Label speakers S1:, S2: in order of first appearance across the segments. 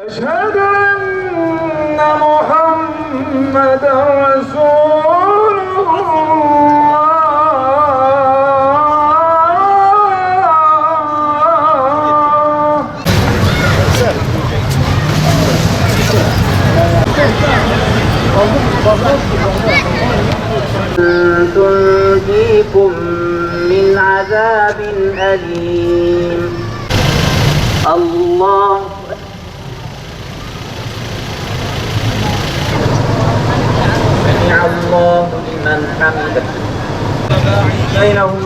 S1: أشهد أن محمد رسول الله.
S2: تنجيكم من عذاب أليم. الله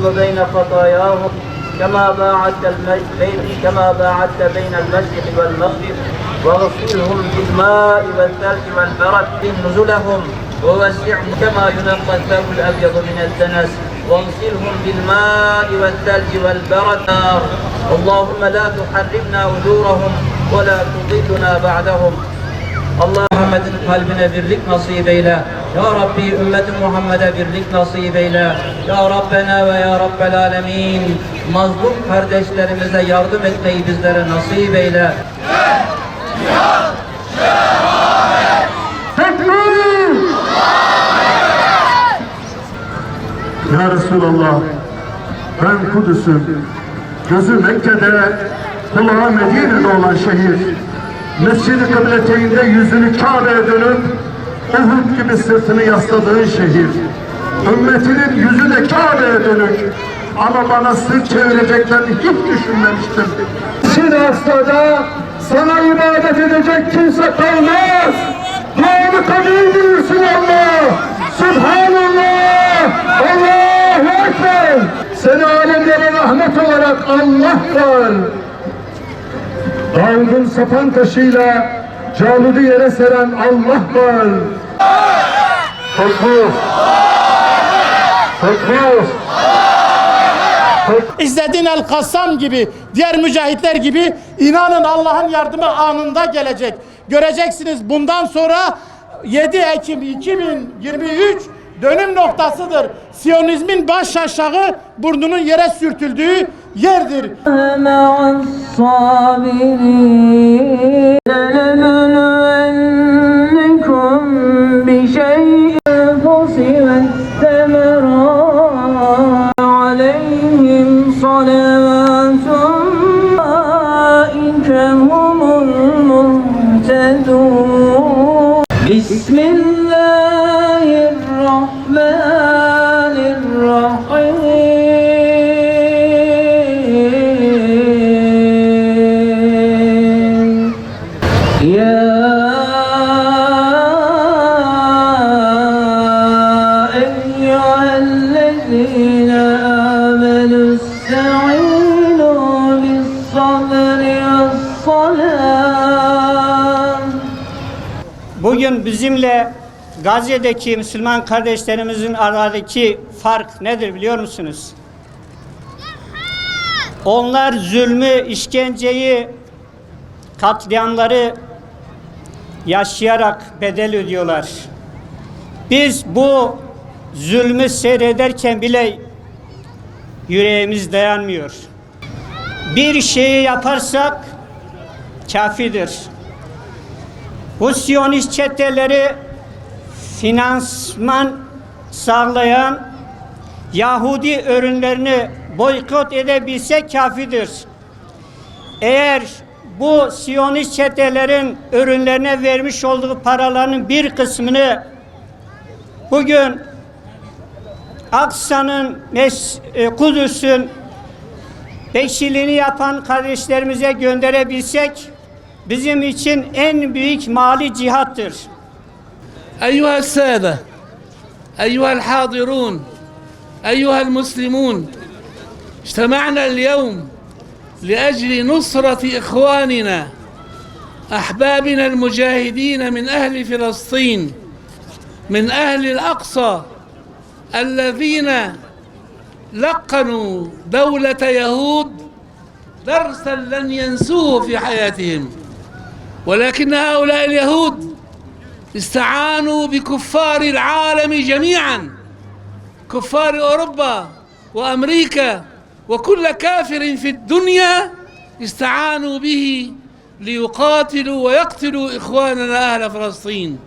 S2: وبين خطاياهم كما باعدت البيت كما باعدت بين المشرق والمغرب واغسلهم بالماء والثلج والبرد نزلهم ووسعهم كما ينقى الثوب الأبيض من الدنس واغسلهم بالماء والثلج والبرد. اللهم لا تحرمنا أجورهم ولا تضلنا بعدهم Muhammed'in kalbine birlik nasip eyle. Ya Rabbi ümmeti Muhammed'e birlik nasip eyle. Ya Rabbena ve Ya Rabbel Alemin. Mazlum kardeşlerimize yardım etmeyi bizlere nasip eyle.
S1: Ya Resulallah, ben Kudüs'üm. Gözü Mekke'de, kulağı Medine'de olan şehir. Mescid-i Kıbleteyinde yüzünü Kabe'ye dönüp, Uhud gibi sırtını yasladığın şehir. Ümmetinin yüzü de Kabe'ye dönük. Ama bana sırt çevireceklerini hiç düşünmemiştim. Mescid-i Aksa'da sana ibadet edecek kimse kalmaz. Harika büyüsün Allah. Subhanallah. Allahu Ekber. Seni alemlere rahmet olarak Allah var. Davud'un sapan taşıyla Calud'u yere seren Allah var. Tekbir. Tekbir.
S3: İzzedin el Kassam gibi, diğer mücahitler gibi inanın Allah'ın yardımı anında gelecek. Göreceksiniz bundan sonra 7 Ekim 2023 dönüm noktasıdır. Siyonizmin baş aşağı burnunun yere sürtüldüğü yerdir.
S2: الفصل والثمرات عليهم صلوات أولئك هم المهتدون بسم الله الذين آمنوا استعينوا بالصبر والصلاة
S4: Bugün bizimle Gazze'deki Müslüman kardeşlerimizin aradaki fark nedir biliyor musunuz? Onlar zulmü, işkenceyi, katliamları yaşayarak bedel ödüyorlar. Biz bu zulmü seyrederken bile yüreğimiz dayanmıyor. Bir şeyi yaparsak kafidir. Bu Siyonist çeteleri finansman sağlayan Yahudi ürünlerini boykot edebilse kafidir. Eğer bu Siyonist çetelerin ürünlerine vermiş olduğu paraların bir kısmını bugün Aksa'nın, Mes- e, Kudüs'ün bekçiliğini yapan kardeşlerimize gönderebilsek bizim için en büyük mali cihattır.
S5: أيها السادة أيها الحاضرون أيها المسلمون اجتمعنا اليوم لأجل نصرة إخواننا أحبابنا المجاهدين من أهل فلسطين من أهل الأقصى الذين لقنوا دولة يهود درسا لن ينسوه في حياتهم ولكن هؤلاء اليهود استعانوا بكفار العالم جميعا كفار أوروبا وأمريكا وكل كافر في الدنيا استعانوا به ليقاتلوا ويقتلوا إخواننا أهل فلسطين.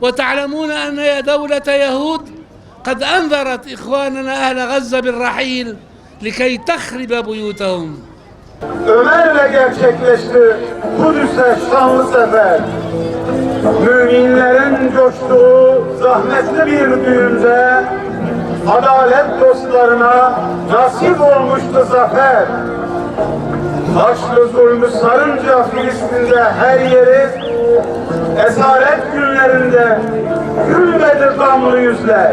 S5: وتعلمون أن دولة يهود قد أنذرت إخواننا أهل غزة بالرحيل لكي تخرب بيوتهم
S1: Ömer'le gerçekleşti Kudüs'e şanlı sefer. Müminlerin coştuğu zahmetli bir düğünde adalet dostlarına nasip olmuştu zafer. Haçlı zulmü sarınca Filistin'de her yeri esaret günlerinde gülmedi gamlı yüzler.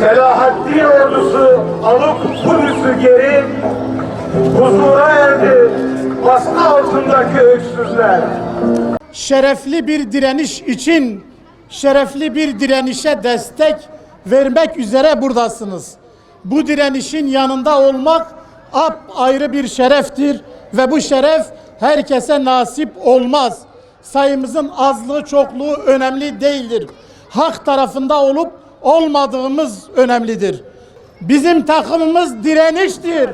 S1: Selahaddin ordusu alıp Kudüs'ü geri huzura erdi baskı altındaki öksüzler.
S3: şerefli bir direniş için şerefli bir direnişe destek vermek üzere buradasınız. Bu direnişin yanında olmak ap ayrı bir şereftir ve bu şeref herkese nasip olmaz. Sayımızın azlığı çokluğu önemli değildir. Hak tarafında olup olmadığımız önemlidir. Bizim takımımız direniştir.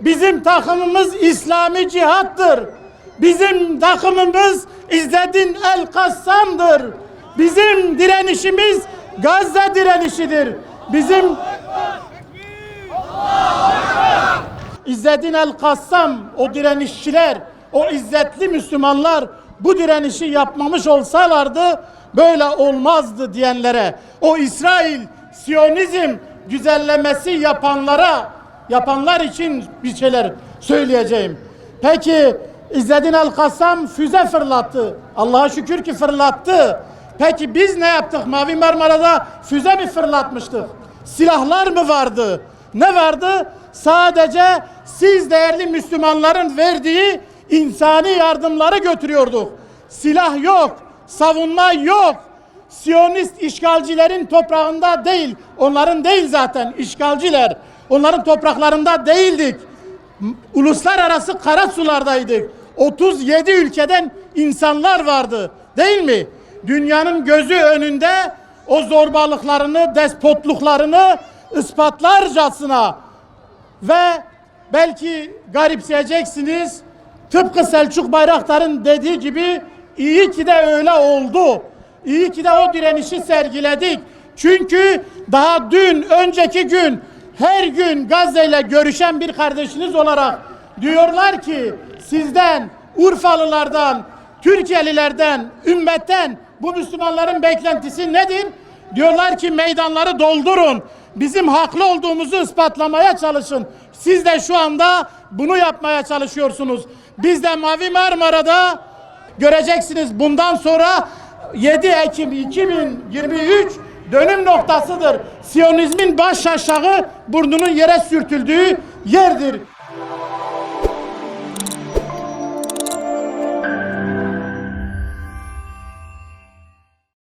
S3: Bizim takımımız İslami cihattır. Bizim takımımız İzzedin El Kassam'dır. Bizim direnişimiz Gazze direnişidir. Bizim İzzedin El Kassam, o direnişçiler, o izzetli Müslümanlar bu direnişi yapmamış olsalardı böyle olmazdı diyenlere, o İsrail, Siyonizm güzellemesi yapanlara, yapanlar için bir şeyler söyleyeceğim. Peki İzzedin El Kassam füze fırlattı. Allah'a şükür ki fırlattı. Peki biz ne yaptık? Mavi Marmara'da füze mi fırlatmıştık? Silahlar mı vardı? Ne vardı? Sadece siz değerli Müslümanların verdiği insani yardımları götürüyorduk. Silah yok, savunma yok. Siyonist işgalcilerin toprağında değil, onların değil zaten işgalciler. Onların topraklarında değildik. Uluslararası kara sulardaydık. 37 ülkeden insanlar vardı. Değil mi? Dünyanın gözü önünde o zorbalıklarını, despotluklarını ispatlarcasına ve belki garipseyeceksiniz. Tıpkı Selçuk Bayraktar'ın dediği gibi iyi ki de öyle oldu. İyi ki de o direnişi sergiledik. Çünkü daha dün, önceki gün, her gün Gazze ile görüşen bir kardeşiniz olarak diyorlar ki sizden, Urfalılardan, Türkiye'lilerden, ümmetten bu Müslümanların beklentisi nedir? Diyorlar ki meydanları doldurun. Bizim haklı olduğumuzu ispatlamaya çalışın. Siz de şu anda bunu yapmaya çalışıyorsunuz. Biz de Mavi Marmara'da göreceksiniz bundan sonra 7 Ekim 2023 dönüm noktasıdır. Siyonizmin baş aşağı burnunun yere sürtüldüğü yerdir.